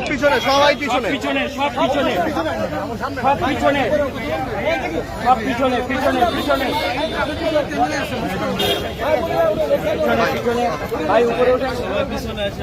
সব পিছনে সবাই পিছনে। পিছনে সব পিছনে। সব পিছনে। সব পিছনে পিছনে পিছনে। পিছনে পিছনে ভাই উপরে ওঠেন পিছনে আছে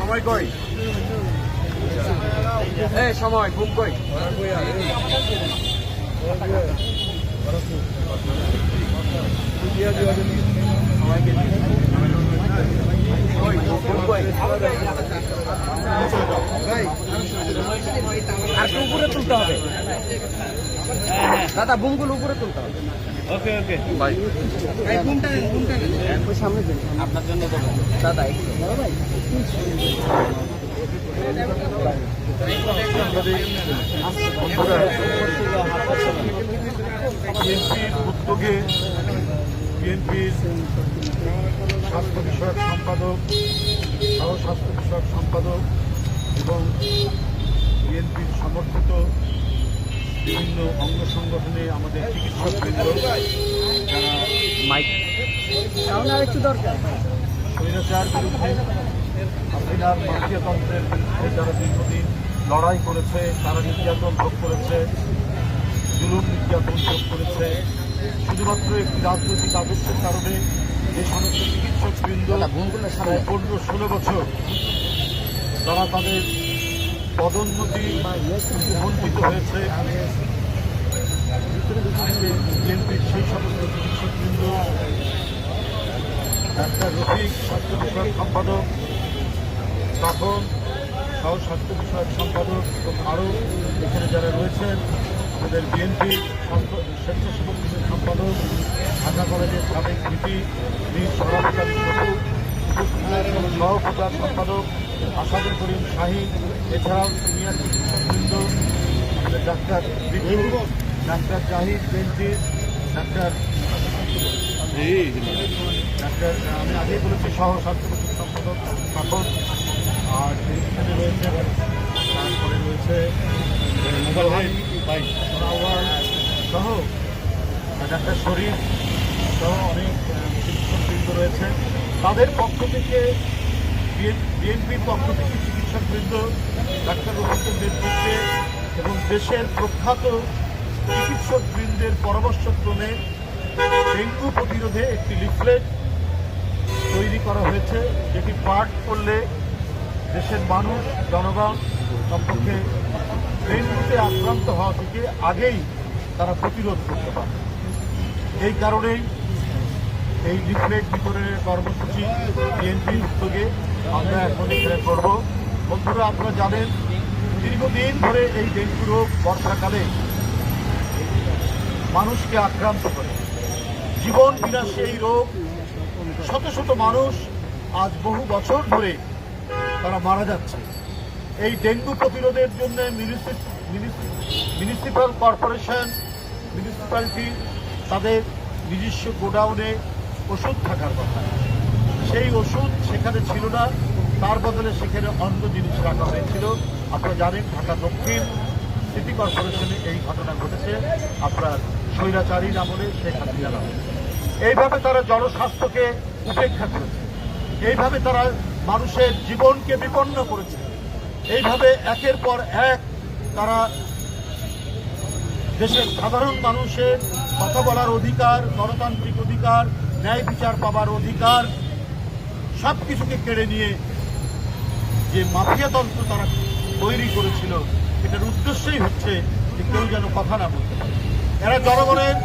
সময় কই? এই সময় ঘুম কই? আর উপরে তুলতে হবে। দাদা বুমগুলো উপরে তুলতে হবে। ওকে ওকে ভাই আপনার জন্য দেবো দাদা একটু বিএনপির উদ্যোগে বিএনপির স্বাস্থ্য বিষয়ক সম্পাদক সহ স্বাস্থ্য বিষয়ক সম্পাদক এবং বিএনপির সমর্থিত বিভিন্ন অঙ্গ সংগঠনে আমাদের চিকিৎসকবৃন্দ যারা মাইক একটু দরকার। স্বৈরাচার বিরুদ্ধে হাসিনার মাফিয়াতন্ত্রের বিরুদ্ধে যারা দীর্ঘদিন লড়াই করেছে তারা নির্যাতন ভোগ করেছে জুলুম নির্যাতন ভোগ করেছে। শুধুমাত্র একটি রাজনৈতিক আদর্শের কারণে যে সমস্ত চিকিৎসক বৃন্দ বুমগুলো সামনে। পনেরো ষোলো বছর তারা তাদের পদোন্নতি বঞ্চিত হয়েছে। বিএনপির সেই সমস্ত চিকিৎসকবৃন্দ, ডাক্তার রফিক, স্বাস্থ্য বিষয়ক সম্পাদক, তখন সহ স্বাস্থ্য বিষয়ক সম্পাদক এবং আরও এখানে যারা রয়েছেন আমাদের বিএনপি স্বেচ্ছাসেবক সম্পাদক, ঢাকা কলেজের সাবেক ভিপি, বীর সরাবকারী শকুর সহপ্রচার সম্পাদক আসাদুল করিম শাহিন এছাড়াও সিনিয়র চিকিৎসকবৃন্দ আমাদের ডাক্তার ডাক্তার জাহিদ বেঞ্চির ডাক্তার ডাক্তার আমি আগেই বলেছি সহ স্বাস্থ্য পরিষদ সম্পাদক শাসন আর এখানে রয়েছে তারপরে রয়েছে সোনাওয়াল সহ ডাক্তার শরীফ সহ অনেক চিকিৎসকবৃন্দ রয়েছে তাদের পক্ষ থেকে বিএনপির পক্ষ থেকে চিকিৎসকবৃন্দ ডাক্তার রবীন্দ্রের নেতৃত্বে এবং দেশের প্রখ্যাত চিকিৎসকবৃন্দের পরামর্শক্রমে ডেঙ্গু প্রতিরোধে একটি লিফলেট তৈরি করা হয়েছে। যেটি পাঠ করলে দেশের মানুষ, জনগণ সম্পর্কে ডেঙ্গুতে আক্রান্ত হওয়া থেকে আগেই তারা প্রতিরোধ করতে পারে এই কারণেই এই লিফলেট বিতরণের কর্মসূচি বিএনপির উদ্যোগে আমরা এখন করব। বন্ধুরা, আপনারা জানেন, দীর্ঘদিন ধরে এই ডেঙ্গু রোগ বর্ষাকালে মানুষকে আক্রান্ত করে। জীবন বিনাশী এই রোগ, শত শত মানুষ আজ বহু বছর ধরে তারা মারা যাচ্ছে। এই ডেঙ্গু প্রতিরোধের জন্য মিউনিসিপ্যাল কর্পোরেশন, মিউনিসিপ্যালিটি তাদের নিজস্ব গোডাউনে ওষুধ থাকার কথা। সেই ওষুধ সেখানে ছিল না, তার বদলে সেখানে অন্য জিনিস রাখা হয়েছিল। আপনারা জানেন, ঢাকা দক্ষিণ সিটি কর্পোরেশনে এই ঘটনা ঘটেছে। আপনার স্বৈরাচারী আমলে শেখ হাসিনা নামে এইভাবে তারা জনস্বাস্থ্যকে উপেক্ষা করেছে। এইভাবে তারা মানুষের জীবনকে বিপন্ন করেছে। এইভাবে একের পর এক তারা দেশের সাধারণ মানুষের কথা বলার অধিকার, গণতান্ত্রিক অধিকার ন্যায় বিচার পাবার অধিকার সব কিছুকে কেড়ে নিয়ে যে মাফিয়াতন্ত্র তারা তৈরি করেছিল, এটার উদ্দেশ্যই হচ্ছে যে কেউ যেন কথা না বলতে এরা জনগণের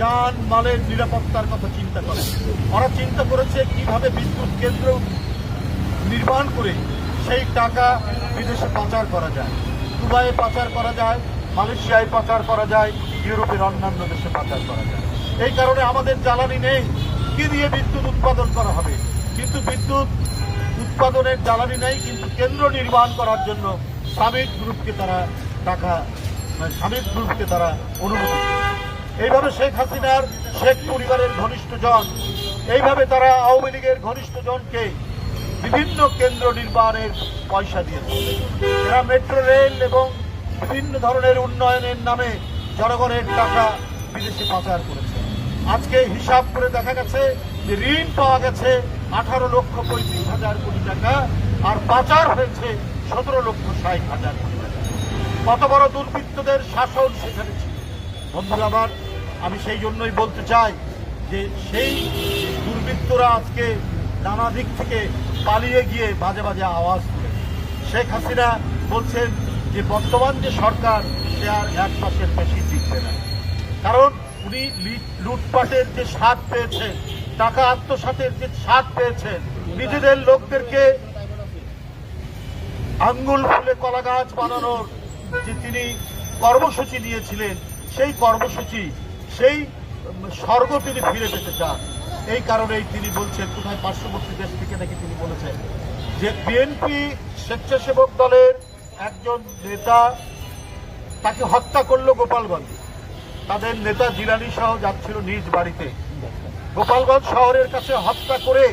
যান, মালের নিরাপত্তার কথা চিন্তা করে। ওরা চিন্তা করেছে কীভাবে বিদ্যুৎ কেন্দ্র নির্মাণ করে সেই টাকা বিদেশে পাচার করা যায়। দুবাইয়ে পাচার করা যায়, মালয়েশিয়ায় পাচার করা যায়, ইউরোপের অন্যান্য দেশে পাচার করা যায়। এই কারণে আমাদের জ্বালানি নেই। কি দিয়ে বিদ্যুৎ উৎপাদন করা হবে। কিন্তু বিদ্যুৎ উৎপাদনের জ্বালানি নেই, কিন্তু কেন্দ্র নির্মাণ করার জন্য সামিট গ্রুপকে তারা টাকা মানে সামিট গ্রুপকে তারা অনুমতি এইভাবে শেখ হাসিনার শেখ পরিবারের ঘনিষ্ঠ জন, এইভাবে তারা আওয়ামী লীগের ঘনিষ্ঠ জনকে বিভিন্ন কেন্দ্র নির্মাণের পয়সা দিয়েছে। এরা মেট্রো, রেল এবং বিভিন্ন ধরনের উন্নয়নের নামে জনগণের টাকা বিদেশে পাচার করেছে। আজকে হিসাব করে দেখা গেছে যে ঋণ পাওয়া গেছে আঠারো লক্ষ পঁয়ত্রিশ হাজার কোটি টাকা, আর পাচার হয়েছে সতেরো লক্ষ ষাট হাজার কোটি টাকা। কত বড় দুর্বৃত্তদের শাসন সেখানে ছিল। বন্ধুরা আমার, আমি সেই জন্যই বলতে চাই যে সেই দুর্বৃত্তরা আজকে নানা দিক থেকে পালিয়ে গিয়ে বাজে বাজে আওয়াজ তুলে শেখ হাসিনা বলছেন যে বর্তমান যে সরকার, সে আর এক মাসের বেশি টিকবে না। কারণ লি- লুটপাটের যে স্বাদ পেয়েছেন টাকা আত্মসাতের যে স্বাদ পেয়েছেন নিজেদের লোকদেরকে আঙ্গুল ফুলে কলা গাছ বানানোর যে তিনি কর্মসূচি নিয়েছিলেন, সেই কর্মসূচি, সেই স্বর্গ তিনি ফিরে পেতে চান। এই কারণেই তিনি বলছেন, কোথায় পার্শ্ববর্তী দেশ থেকে নাকি তিনি বলেছেন যে বিএনপি স্বেচ্ছাসেবক দলের একজন নেতা তাকে হত্যা করল গোপালগঞ্জ তাদের নেতা জিলানি সহ যাচ্ছিল নিজ বাড়িতে। গোপালগঞ্জ শহরের কাছে হত্যা করে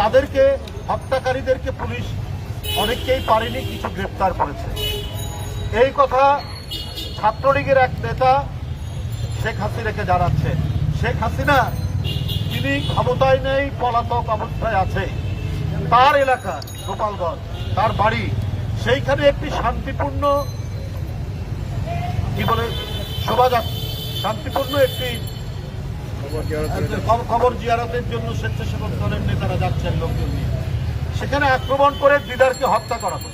তাদেরকে, হত্যাকারীদেরকে পুলিশ অনেককেই পারেনি, কিছু গ্রেপ্তার করেছে। এই কথা ছাত্রলীগের এক নেতা শেখ হাসিনাকে জানাচ্ছে। শেখ হাসিনা, তিনি ক্ষমতায় নেই, পলাতক অবস্থায় আছে। তার এলাকা গোপালগঞ্জ, তার বাড়ি, সেইখানে একটি শান্তিপূর্ণ বলে শোভাযাত্রা, শান্তিপূর্ণ একটি খবর- জিয়ারতের জন্য স্বেচ্ছাসেবক দলের নেতারা যাচ্ছেন লোকজন নিয়ে। সেখানে আক্রমণ করে দিদারকে হত্যা করা হলো।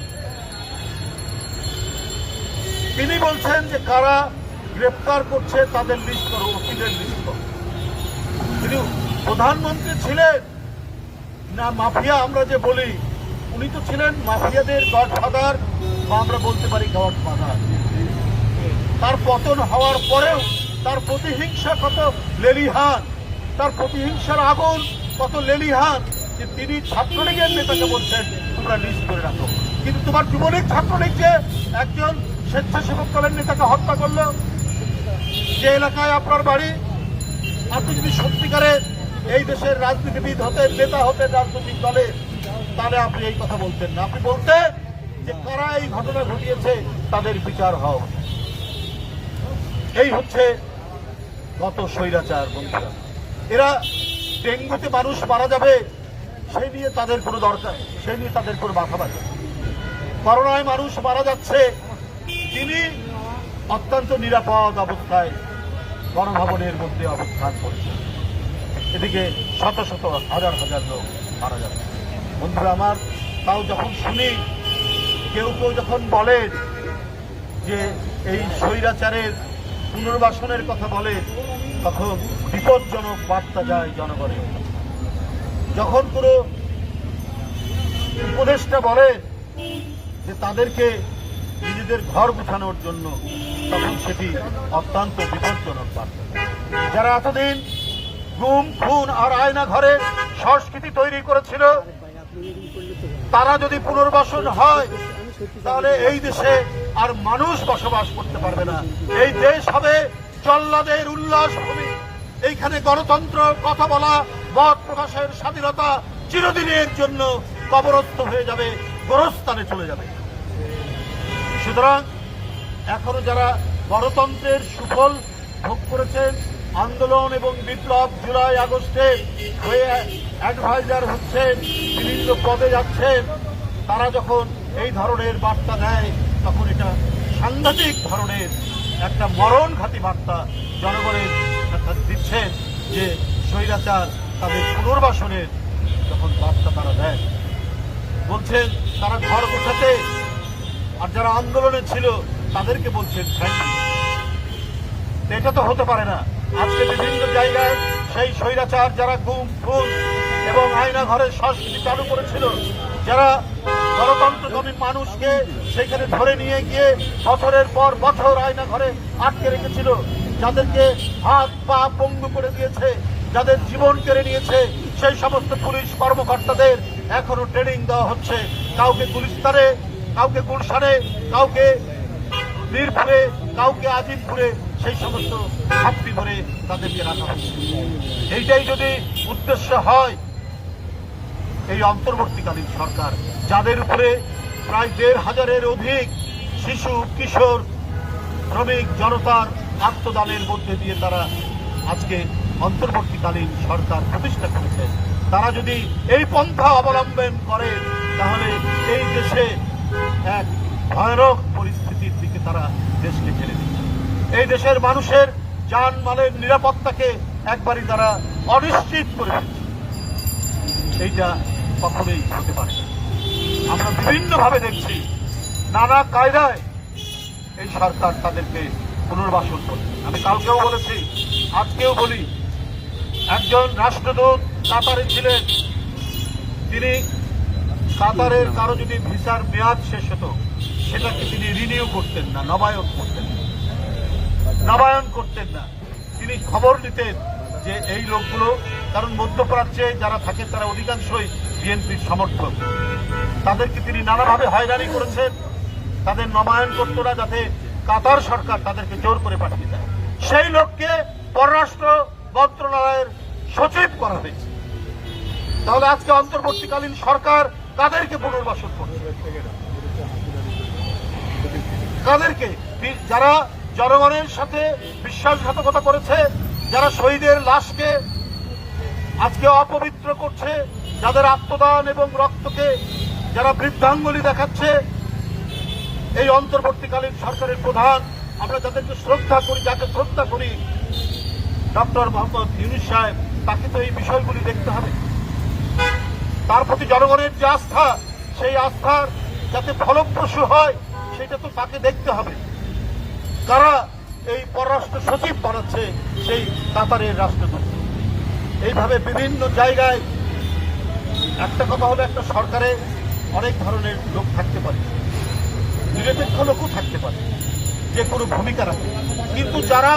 তিনি বলছেন যে কারা গ্রেপ্তার করছে তাদের লিস্ট করো ওকিলের লিস্ট করো। তিনি প্রধানমন্ত্রী ছিলেন। না, মাফিয়া আমরা যে বলি, উনি তো ছিলেন মাফিয়াদের গডফাদার, বা আমরা বলতে পারি গডফাদার। তার পতন হওয়ার পরেও তার প্রতিহিংসা কত লেলিহান, তার প্রতিহিংসার আগুন কত লেলিহান যে তিনি ছাত্রলীগের নেতাকে বলছেন, তোমরা লিস্ট করে রাখো। কিন্তু তোমার যুবলীগ ছাত্রলীগকে একজন স্বেচ্ছাসেবক দলের নেতাকে হত্যা করল। যে এলাকায় আপনার বাড়ি, আপনি যদি সত্যিকারের এই দেশের রাজনীতিবিদ হতেন, নেতা হতেন রাজনৈতিক দলে, তাহলে আপনি এই কথা বলতেন না। আপনি বলতেন যে কারা এই ঘটনা ঘটিয়েছে, তাদের বিচার হওয়া। এই হচ্ছে গত স্বৈরাচার, বন্ধুরা। এরা ডেঙ্গুতে মানুষ মারা যাবে, সেই নিয়ে তাদের কোনো দরকার সেই নিয়ে তাদের কোনো মাথা নেই। করোনায় মানুষ মারা যাচ্ছে তিনি অত্যন্ত নিরাপদ অবস্থায় গণভবনের মধ্যে অবস্থান করছেন। এদিকে শত শত হাজার হাজার লোক মারা যাচ্ছে। বন্ধুরা আমার, তাও যখন শুনি, কেউ কেউ যখন বলেন যে এই স্বৈরাচারের পুনর্বাসনের কথা বলে, তখন বিপজ্জনক বার্তা যায় জনগণের যখন কোনো উপদেষ্টা বলে যে তাদেরকে নিজেদের ঘর গুছানোর জন্য, তখন সেটি অত্যন্ত বিপজ্জনক বার্তা। যারা এতদিন গুম খুন আর আয়না ঘরে সংস্কৃতি তৈরি করেছিল, তারা যদি পুনর্বাসন হয়, তাহলে এই দেশে আর মানুষ বসবাস করতে পারবে না। এই দেশ হবে জল্লাদের উল্লাস ভূমি। এইখানে গণতন্ত্র, কথা বলা, মত প্রকাশের স্বাধীনতা চিরদিনের জন্য কবরস্থ হয়ে যাবে, গোরস্থানে চলে যাবে। সুতরাং এখনও যারা গণতন্ত্রের সুফল ভোগ করেছেন, আন্দোলন এবং বিপ্লব জুলাই, আগস্টে হয়ে অ্যাডভাইজার হচ্ছেন, বিভিন্ন পদে যাচ্ছেন, তারা যখন এই ধরনের বার্তা দেয় তখন এটা সাংঘাতিক ধরনের একটা মরণঘাতী বার্তা জনগণের দিচ্ছেন যে স্বৈরাচার তাদের পুনর্বাসনের যখন বার্তা তারা দেয়। বলছেন, তারা ঘর গোছাতে আর যারা আন্দোলনে ছিল তাদেরকে বলছেন এটা তো হতে পারে না। আজকে বিভিন্ন জায়গায় সেই স্বৈরাচার যারা গুম, খুন এবং আয়না ঘরের সংস্কৃতি চালু করেছিল, যারা গণতন্ত্রকামী মানুষকে সেখানে ধরে নিয়ে গিয়ে বছরের পর বছর আয়না ঘরে আটকে রেখেছিল। যাদেরকে হাত পা পঙ্গু করে দিয়েছে, যাদের জীবন কেড়ে নিয়েছে, সেই সমস্ত পুলিশ কর্মকর্তাদের এখনও ট্রেনিং দেওয়া হচ্ছে। কাউকে গুলিস্তানে, কাউকে গুলশানে, কাউকে মিরপুরে, কাউকে আজিমপুরে, সেই সমস্ত ঘাপটি ধরে তাদেরকে রাখা হচ্ছে। এইটাই যদি উদ্দেশ্য হয়, এই অন্তর্বর্তীকালীন সরকার যাদের উপরে প্রায় দেড় হাজারের অধিক শিশু, কিশোর, শ্রমিক, জনতার আত্মদানের মধ্যে দিয়ে তারা আজকে অন্তর্বর্তীকালীন সরকার প্রতিষ্ঠা করেছে। তারা যদি এই পন্থা অবলম্বন করে, তাহলে এই দেশে এক ভয়ানক পরিস্থিতির দিকে তারা দেশকে ঠেলে দিচ্ছে। এই দেশের মানুষের যান মালের নিরাপত্তাকে একবারই তারা অনিশ্চিত করে দিচ্ছে। এইটা কখনোই হতে পারে না। আমরা বিভিন্নভাবে দেখছি নানা কায়দায় এই সরকার তাদেরকে পুনর্বাসন করছে। আমি কালকেও বলেছি, আজকেও বলি, একজন রাষ্ট্রদূত কাতারে ছিলেন। তিনি কাতারের কারও যদি ভিসার মেয়াদ শেষ হতো, সেটাকে তিনি রিনিউ করতেন না, নবায়ন করতেন না। নবায়ন করতেন না। তিনি খবর নিতেন। যে এই লোকগুলো কারণ মধ্যপ্রাচ্যে যারা থাকেন তারা অধিকাংশই বিএনপির সমর্থক। তাদেরকে তিনি নানাভাবে হয়রানি করেছেন। তাদের নবায়ন করতো না যাতে কাতার সরকার তাদেরকে জোর করে পাঠিয়ে দেয়। সেই লোককে পররাষ্ট্র মন্ত্রণালয়ের সচিব করা হয়েছে। তাহলে আজকে অন্তর্বর্তীকালীন সরকার কাদেরকে পুনর্বাসন করছে? কাদেরকে? যারা জনগণের সাথে বিশ্বাসঘাতকতা করেছে যারা শহীদের লাশকে আজকে অপবিত্র করছে, যাদের আত্মদান এবং রক্তকে যারা বৃদ্ধাঙ্গুলি দেখাচ্ছে, এই অন্তর্বর্তীকালীন সরকারের প্রধান, আমরা যাদেরকে শ্রদ্ধা করি, যাকে শ্রদ্ধা করি, ডক্টর মোহাম্মদ ইউনুস সাহেব, তাকে তো এই বিষয়গুলি দেখতে হবে। তার প্রতি জনগণের যে আস্থা, সেই আস্থার যাতে ফলপ্রসূ হয়, সেটা তো তাকে দেখতে হবে। কারা এই পররাষ্ট্র সচিব বানাচ্ছে সেই কাতারের রাষ্ট্রদূত। এইভাবে বিভিন্ন জায়গায় একটা কথা হলো, একটা সরকারে অনেক ধরনের লোক থাকতে পারে, নিরপেক্ষ লোকও থাকতে পারে, যে কোনো ভূমিকা রাখে। কিন্তু যারা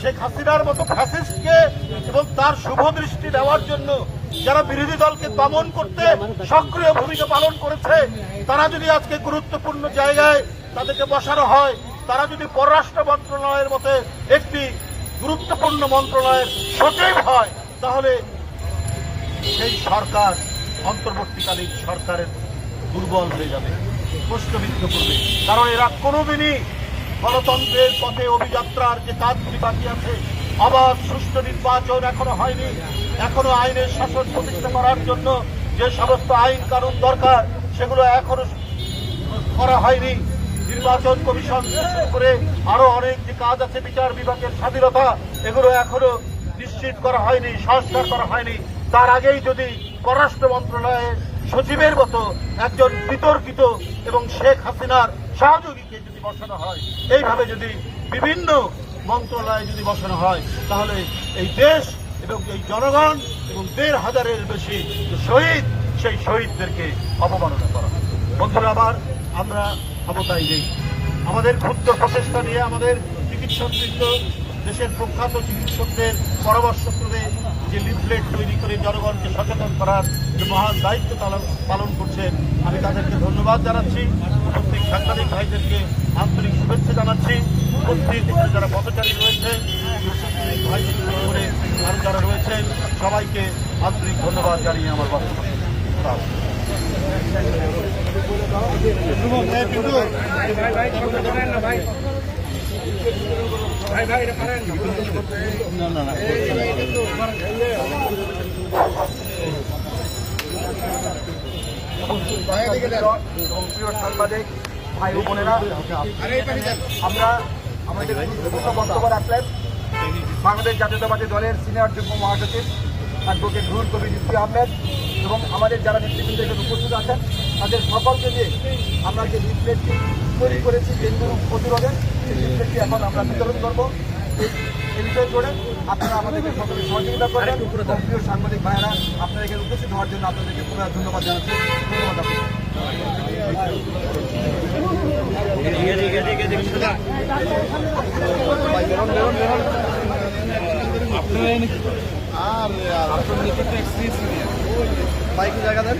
শেখ হাসিনার মতো ফ্যাসিস্টকে এবং তার শুভ দৃষ্টি দেওয়ার জন্য যারা বিরোধী দলকে দমন করতে সক্রিয় ভূমিকা পালন করেছে, তারা যদি আজকে গুরুত্বপূর্ণ জায়গায় তাদেরকে বসানো হয় তারা যদি পররাষ্ট্র মন্ত্রণালয়ের মতে একটি গুরুত্বপূর্ণ মন্ত্রণালয়ের সচিব হয়, তাহলে সেই সরকার অন্তর্বর্তীকালীন সরকারের দুর্বল হয়ে যাবে, প্রশ্নবিদ্ধ করবে। কারণ এরা কোনোদিনই গণতন্ত্রের পথে অভিযাত্রার যে কাজগুলি বাকি আছে, অবাধ, সুষ্ঠু নির্বাচন এখনও হয়নি। এখনও আইনের শাসন প্রতিষ্ঠা করার জন্য যে সমস্ত আইন কানুন দরকার, সেগুলো এখনও করা হয়নি। নির্বাচন কমিশন করে আরও অনেক যে কাজ আছে, বিচার বিভাগের স্বাধীনতা, এগুলো এখনও নিশ্চিত করা হয়নি, সংস্কার করা হয়নি তার আগেই যদি পররাষ্ট্র মন্ত্রণালয়ে সচিবের মতো একজন বিতর্কিত এবং শেখ হাসিনার সহযোগীকে যদি বসানো হয়, এইভাবে যদি বিভিন্ন মন্ত্রণালয়ে যদি বসানো হয়, তাহলে এই দেশ এবং এই জনগণ এবং দেড় হাজারের বেশি শহীদ, সেই শহীদদেরকে অপমাননা করা। বন্ধুরা, আবার আমরা ক্ষমতায় নেই। আমাদের ক্ষুদ্র প্রচেষ্টা নিয়ে আমাদের চিকিৎসকবৃন্দ, দেশের প্রখ্যাত চিকিৎসকদের পরামর্শ করে যে লিফলেট তৈরি করে জনগণকে সচেতন করার যে মহান দায়িত্ব পালন করছেন, আমি তাদেরকে ধন্যবাদ জানাচ্ছি। উপস্থিত সাংবাদিক ভাইদেরকে আন্তরিক শুভেচ্ছা জানাচ্ছি। উপস্থিত যারা পথচারী রয়েছে সাংবাদিক ভাই করে আরও যারা রয়েছেন, সবাইকে আন্তরিক ধন্যবাদ জানিয়ে আমার বক্তব্য শেষ করছি। এবং প্রিয় সাংবাদিক ভাই বোনেরা আমরা আমাদের বক্তব্য রাখলেন বাংলাদেশ জাতীয়তাবাদী দলের সিনিয়র যুগ্ম মহাসচিব অ্যাডভোকেট রুহুল কবির ইসি আহমেদ এবং আমাদের যারা নেতৃবৃন্দ এখানে উপস্থিত আছেন তাদের সকলকে নিয়ে আমরা যে লিফলেটটি তৈরি করেছি ডেঙ্গু প্রতিরোধে সেই লিফলেটটি এখন আমরা বিতরণ করব। বিষয়ে করে আপনারা আমাদেরকে সকলে সহযোগিতা করবেন এবং প্রিয় সাংবাদিক ভাইয়েরা আপনারা এখানে উপস্থিত হওয়ার জন্য আপনাদেরকে পুনরায় ধন্যবাদ জানাচ্ছি। ধন্যবাদ আপনাদের বাইক জায়গা দেন।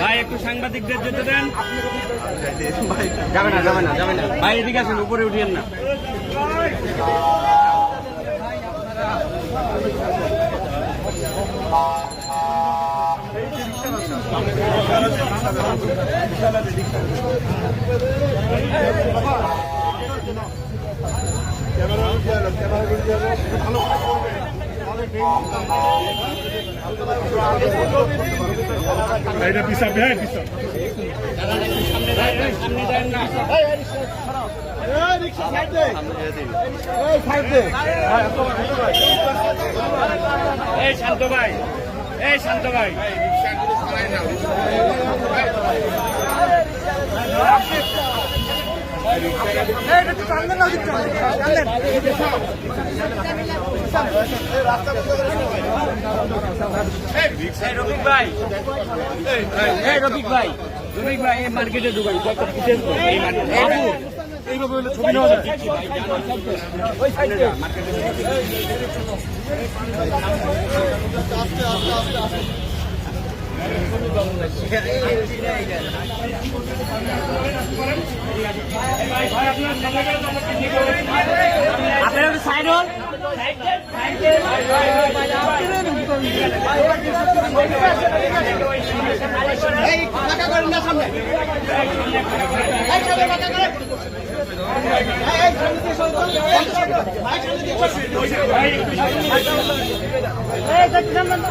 ভাই একটু সাংবাদিকদের যেতে দেন। যাবে না যাবে না যাবে না। ভাই এদিকে আসেন উপরে উঠিয়েন না। এটা পিসাব হ্যাঁ পিসাব এই শান্ত ভাই এই শান্ত ভাই। রফিক ভাই ভাই রফিক ভাই এই মার্কেটে ঢুকাই এইভাবে হলে ছবি নেওয়া যায় ওই একটু আস্তে আস্তে আস্তে প্রেসক্রিপশন মনে করতে পারে এরপরে আগে দাঁড়া এই আউল ভাই দুই ভাই দেন না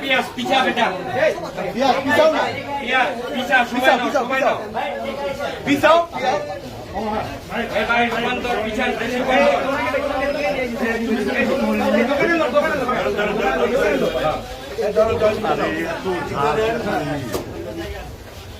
পিয়াস পিছা বেটা পিয়াস পিছা পিছা সময় দাও পিছাও এই ভাই সমান্তর পিছান বেশি করে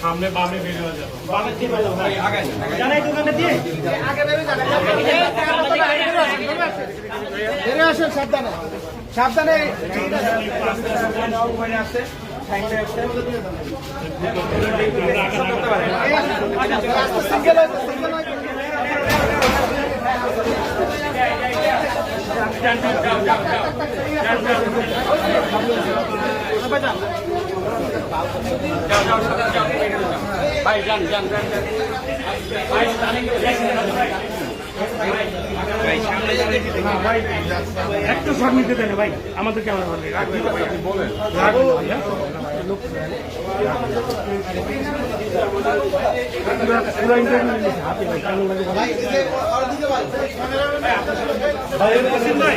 সামনে বামে বেরিয়ে যাবে বামে কি যাবে বেড়ে আসেন সাবধানে সাবধানে আসছে সিঙ্গেল হয়েছে সিঙ্গেল হয়েছে ভাই যান যান একটু শট নিতে দেন ভাই আমাদের ক্যামেরা বন্ধ বলেন? ভাই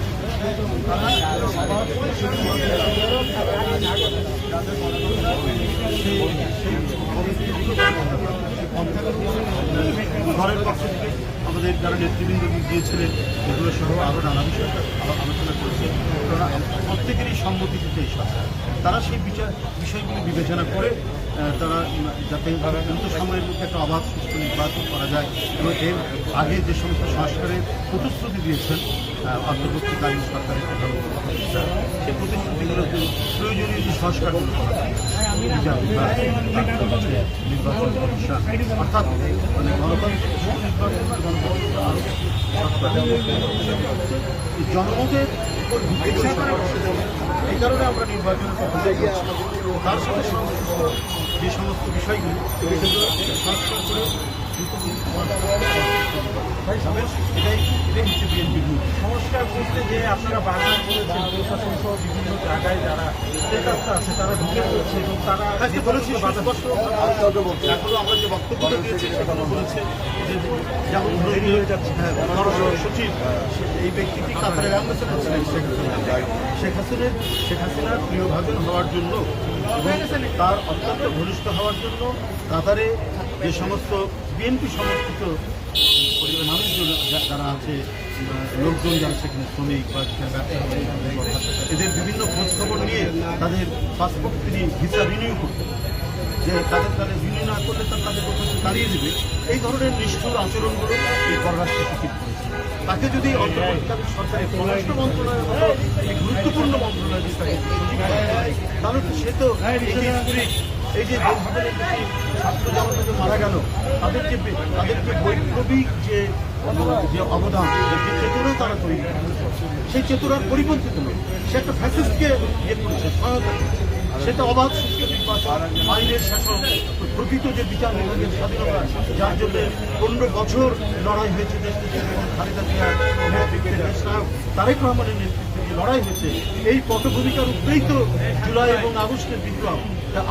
ঘরের পক্ষ আমাদের যারা নেতৃবৃন্দ গিয়েছিলেন, এগুলো সহ আরও নানা বিষয় আলো- আলোচনা করেছে। প্রত্যেকেরই সম্মতি দিতে তারা সেই বিচার বিষয়গুলি বিবেচনা করে তারা যাতে দ্রুত সময়ের মধ্যে একটা অবাধ সুস্থ নির্বাচন করা যায় এবং এর আগে যে সমস্ত সংস্কারের প্রতিশ্রুতি দিয়েছেন অন্তর্বর্তীকালীন সরকারের প্রধান সেই প্রতিশ্রুতিগুলো প্রয়োজনীয় যে সংস্কারগুলো করা জনমতের উপর ভিত্তি করে এই কারণে আমরা নির্বাচনের কথা তার সাথে সংশ্লিষ্ট যে সমস্ত বিষয়গুলি সংস্কার করে এটাই এটাই হচ্ছে বিএনপির রূপ সংস্কার বলতে যে আপনারা বারবার বলেছেন প্রশাসন সহ বিভিন্ন জায়গায় যারা প্রেতাত্মা আছে তারা ঢুকে পড়ছে এবং তারা হ্যাঁ, যে বলেছি এখনও আমরা যে বক্তব্যটা দিয়েছি সেখানে বলেছে। যে যেমন দেরি হয়ে যাচ্ছে হ্যাঁ সচিব এই ব্যক্তিটি কাতারের অ্যাম্বাসেডর ছিলেন শেখ হাসিনা শেখ হাসিনার শেখ হাসিনার প্রিয় ভাজন হওয়ার জন্য এবং তার অত্যন্ত ঘনিষ্ঠ হওয়ার জন্য কাতারে যে সমস্ত বিএনপি সমর্থিত মানুষজন যারা আছে লোকজন যারা সেখানে শ্রমিক বা এদের বিভিন্ন খোঁজখবর নিয়ে তাদের পাসপোর্ট তিনি ভিসা রিনিউ করতেন যে তাদের তাদের রিনিউ না করলে তার তাদের তাড়িয়ে দেবে এই ধরনের নিষ্ঠুর আচরণগুলো এই পররাষ্ট্র সচিব করেছে? তাকে যদি অন্তর্বর্তীকালীন সরকারের পররাষ্ট্র মন্ত্রণালয়ের মতো এই গুরুত্বপূর্ণ মন্ত্রণালয় যদি তাকে হয়, তাহলে তো সে তো এই যে spirit, এই যে ছাত্র জনতা মারা গেল তাদের যে তাদের যে বৈপ্লবিক যে যে অবদান যে চেতনা তারা তৈরি সেই চেতনার পরিপন্থিত নয়। সে একটা ফ্যাসিস্টকে ইয়ে করেছে সহায়তা সেটা অবাধ আইনের প্রকৃত যে বিচার বিভাগের স্বাধীনতা, যার জন্য পনেরো বছর লড়াই হয়েছে দেশ থেকে, খালেদা জিয়ার তারেক রহমানের নেতৃত্বে। লড়াই হয়েছে, এই পটভূমিকার উপরেই তো জুলাই এবং আগস্টের বিপ্লব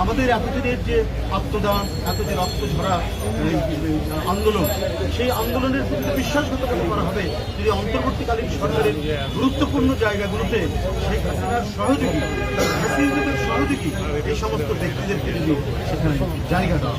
আমাদের এতদিনের যে আত্মদান এত যে ঝরা আন্দোলন, সেই আন্দোলনের প্রতি বিশ্বাসঘাতকতা করা হবে যদি অন্তর্বর্তীকালীন সরকারের গুরুত্বপূর্ণ জায়গাগুলোতে শেখ হাসিনার সহযোগী সহযোগী এই সমস্ত ব্যক্তিদেরকে যদি সেখানে জায়গা দেওয়া।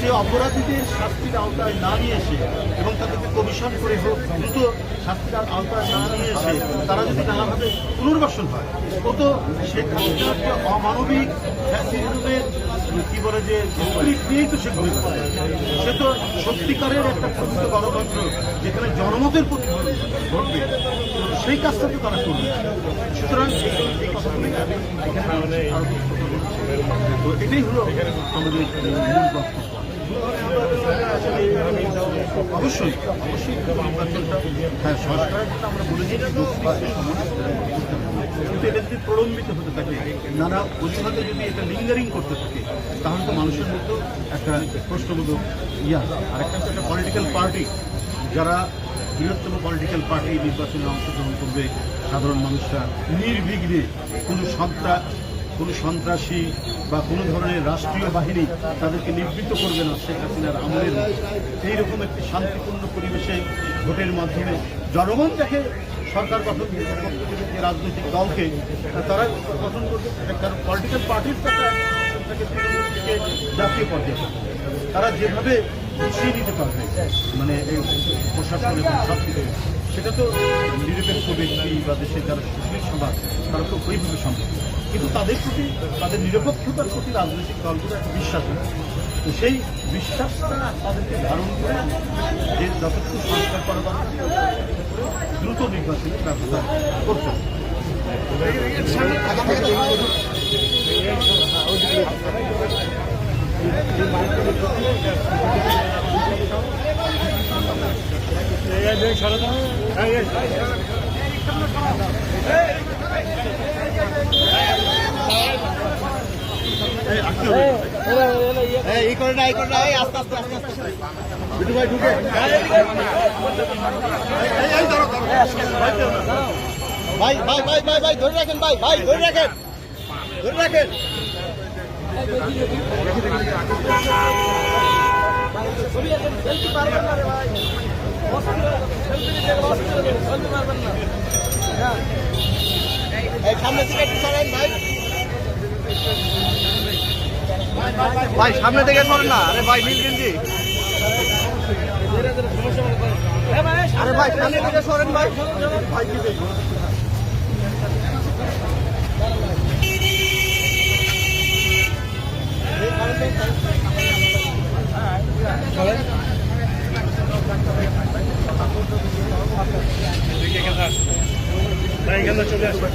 সে অপরাধীদের শাস্তির আওতায় না নিয়ে এসে এবং তাদেরকে কমিশন করে হোক, দ্রুত শাস্তির আওতায় না নিয়ে এসে তারা যদি নানাভাবে পুনর্বাসন হয়, ও তো যে অমানবিক ফ্যাসিজমের, কি বলে যে নিয়েই তো সে ঘুরে সে তো সত্যিকারের একটা প্রকৃত গণতন্ত্র যেখানে জনমতের প্রতি ঘটবে, সেই কাজটা তো তারা করবে। সুতরাং এটাই হলো আমাদের মূল বক্তব্য। অবশ্যই অবশ্যই। হ্যাঁ আমরা বলেছি হবে। কিন্তু এটা যদি প্রলম্বিত হতে থাকে নানা অজুহাতে যদি এটা লিঙ্গারিং করতে থাকে তাহলে তো মানুষের মধ্যে একটা প্রশ্নবোধক ইয়া আর একটা একটা পলিটিক্যাল পার্টি যারা বৃহত্তম পলিটিক্যাল পার্টি নির্বাচনে অংশগ্রহণ করবে সাধারণ মানুষরা নির্বিঘ্নে কোনো সন্ত্রাস কোনো সন্ত্রাসী বা কোনো ধরনের রাষ্ট্রীয় বাহিনী তাদেরকে নিবৃত্ত করবে না শেখ হাসিনার আমলের এইরকম একটি শান্তিপূর্ণ পরিবেশে ভোটের মাধ্যমে জনগণ দেখে সরকার গঠন করতে রাজনৈতিক দলকে, তারা গঠন করবে। একটা পলিটিক্যাল পার্টির থেকে জাতীয় পর্যায়ে। তারা যেভাবে গুছিয়ে নিতে পারবে মানে প্রশাসন এবং সব সেটা তো নিরপেক্ষ ব্যক্তি বা দেশের যারা সুশীল সমাজ, তারা তো ওইভাবে সম্ভব কিন্তু তাদের প্রতি, তাদের নিরপেক্ষতার প্রতি রাজনৈতিক দলগুলো একটা বিশ্বাস তো সেই বিশ্বাসটা তাদেরকে ধারণ করে যে যতটুকু সংস্কার করা দ্রুত নির্বাচনের ব্যবস্থা করতে হবে। এই করে না এই করে এই আস্তে আস্তে আস্তে আস্তে বিটু ভাই ঢুকে ভাই ভাই ভাই ভাই ভাই ধরে রাখেন ভাই ভাই ধরে রাখেন ধরে রাখেন এই সামনে থেকে একটু সরেন ভাই সামনে থেকে সরেন না। আরে ভাই নীল গেঞ্জি। আরে ভাই সামনে থেকে সরেন ভাই। ভাই কি দেখব? এখানে চলে আসবে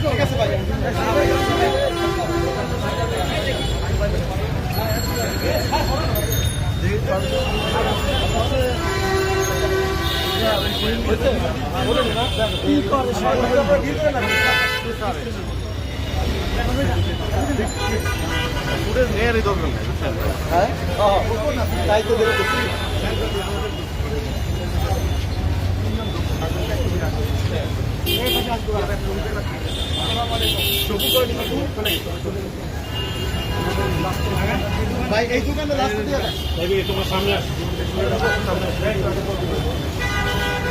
ঠিক আছে ভাই হ্যাঁ তাই তো দেখতেছি ভাই এই দোকানে রাস্তা দিয়ে তোমার সামনে আসো